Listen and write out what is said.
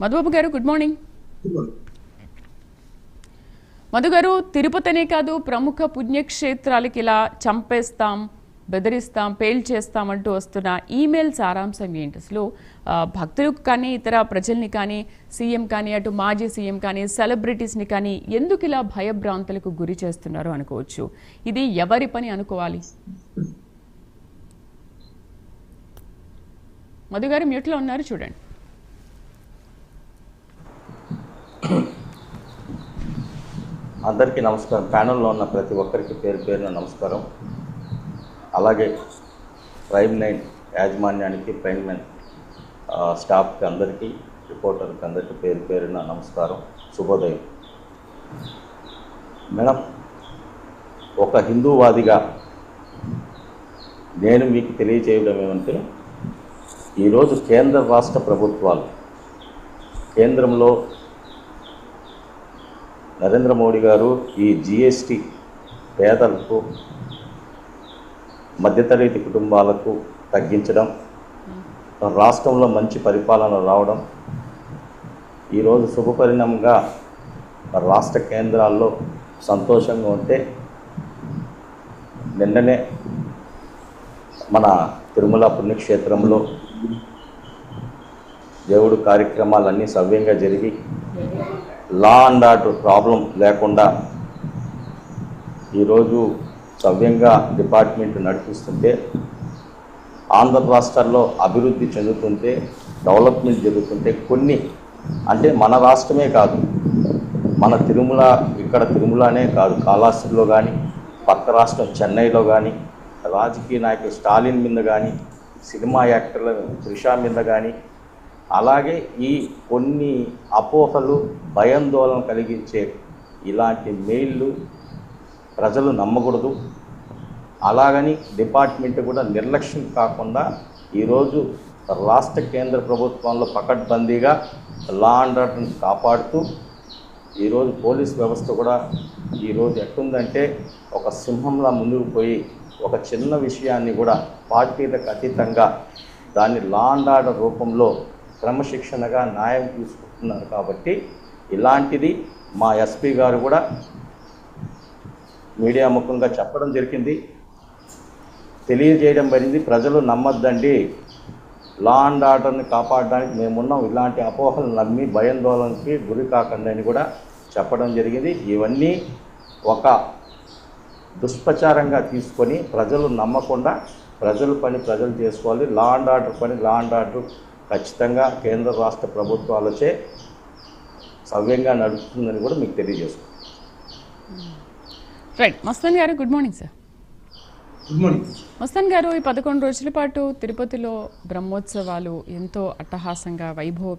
మధుబాబు గారు good morning Madhu గారు తిరుపతినే కాదు ప్రముఖ పుణ్యక్షేత్రాలకి ఇలా చంపేస్తాం బెదిరిస్తాం పేల్చేస్తాం అంటూ వస్తున్న ఈమెయిల్ సారాంశం ఏంటి? అసలు భక్తులకు కానీ ఇతర ప్రజల్ని కానీ సీఎం కానీ అటు మాజీ సీఎం కానీ సెలబ్రిటీస్ని కానీ ఎందుకు ఇలా భయభ్రాంతులకు గురి చేస్తున్నారు అనుకోవచ్చు. ఇది ఎవరి పని అనుకోవాలి? మధు గారు మ్యూట్లో ఉన్నారు చూడండి. అందరికీ నమస్కారం. ప్యానల్లో ఉన్న ప్రతి ఒక్కరికి పేరు పేరున నమస్కారం. అలాగే ప్రైమ్ నైన్ యాజమాన్యానికి ప్రైమ్ నైన్ స్టాఫ్కి అందరికీ రిపోర్టర్కి అందరికీ పేరు పేరున నమస్కారం. శుభోదయం. మేడం ఒక హిందూవాదిగా నేను మీకు తెలియజేయడం ఏమంటే ఈరోజు కేంద్ర రాష్ట్ర ప్రభుత్వాలు కేంద్రంలో నరేంద్ర మోడీ గారు ఈ జిఎస్టి పేదలకు మధ్యతరగతి కుటుంబాలకు తగ్గించడం రాష్ట్రంలో మంచి పరిపాలన రావడం ఈరోజు శుభపరిణామంగా రాష్ట్ర కేంద్రాల్లో సంతోషంగా ఉంటే నిన్ననే మన తిరుమల పుణ్యక్షేత్రంలో దేవుడు కార్యక్రమాలన్నీ సవ్యంగా జరిగి లా అండ్ ఆర్డర్ ప్రాబ్లం లేకుండా ఈరోజు సవ్యంగా డిపార్ట్మెంట్ నడిపిస్తుంటే ఆంధ్ర రాష్ట్రాల్లో అభివృద్ధి చెందుతుంటే డెవలప్మెంట్ జరుగుతుంటే కొన్ని అంటే మన రాష్ట్రమే కాదు మన తిరుమల ఇక్కడ తిరుమలనే కాదు కాళహస్తిలో కానీ పక్క రాష్ట్రం చెన్నైలో కానీ రాజకీయ నాయకుడు స్టాలిన్ మీద కానీ సినిమా యాక్టర్ల త్రిషా మీద కానీ అలాగే ఈ కొన్ని అపోహలు భయాందోళన కలిగించే ఇలాంటి మెయిల్లు ప్రజలు నమ్మకూడదు. అలాగని డిపార్ట్మెంట్ కూడా నిర్లక్ష్యం కాకుండా ఈరోజు రాష్ట్ర కేంద్ర ప్రభుత్వంలో పకడ్బందీగా లా అండ్ ఆర్డర్ని కాపాడుతూ ఈరోజు పోలీస్ వ్యవస్థ కూడా ఈరోజు ఎట్లుందంటే ఒక సింహంలా ముందుకు పోయి ఒక చిన్న విషయాన్ని కూడా పార్టీలకు అతీతంగా దాన్ని లా అండ్ ఆర్డర్ రూపంలో క్రమశిక్షణగా న్యాయం తీసుకుంటున్నారు కాబట్టి ఇలాంటిది మా ఎస్పీ గారు కూడా మీడియా ముఖంగా చెప్పడం జరిగింది. తెలియజేయడం జరిగింది. ప్రజలు నమ్మద్దండి. లా అండ్ ఆర్డర్ని కాపాడడానికి మేమున్నాం. ఇలాంటి అపోహలు నమ్మి భయాందోళనకి గురి కాకండి అని కూడా చెప్పడం జరిగింది. ఇవన్నీ ఒక దుష్ప్రచారంగా తీసుకొని ప్రజలు నమ్మకుండా ప్రజల పని ప్రజలు చేసుకోవాలి. లా అండ్ ఆర్డర్ పని లా అండ్ ఆర్డర్ ఖచ్చితంగా కేంద్ర రాష్ట్ర ప్రభుత్వాలచే సవ్యంగా నడుస్తుందని కూడా మీకు తెలియజేస్తున్నాను రైట్ మస్తాన్ గారు good morning sir good morning Mastan గారు ఈ పదకొండు రోజుల పాటు తిరుపతిలో బ్రహ్మోత్సవాలు ఎంతో అట్టహాసంగా వైభవ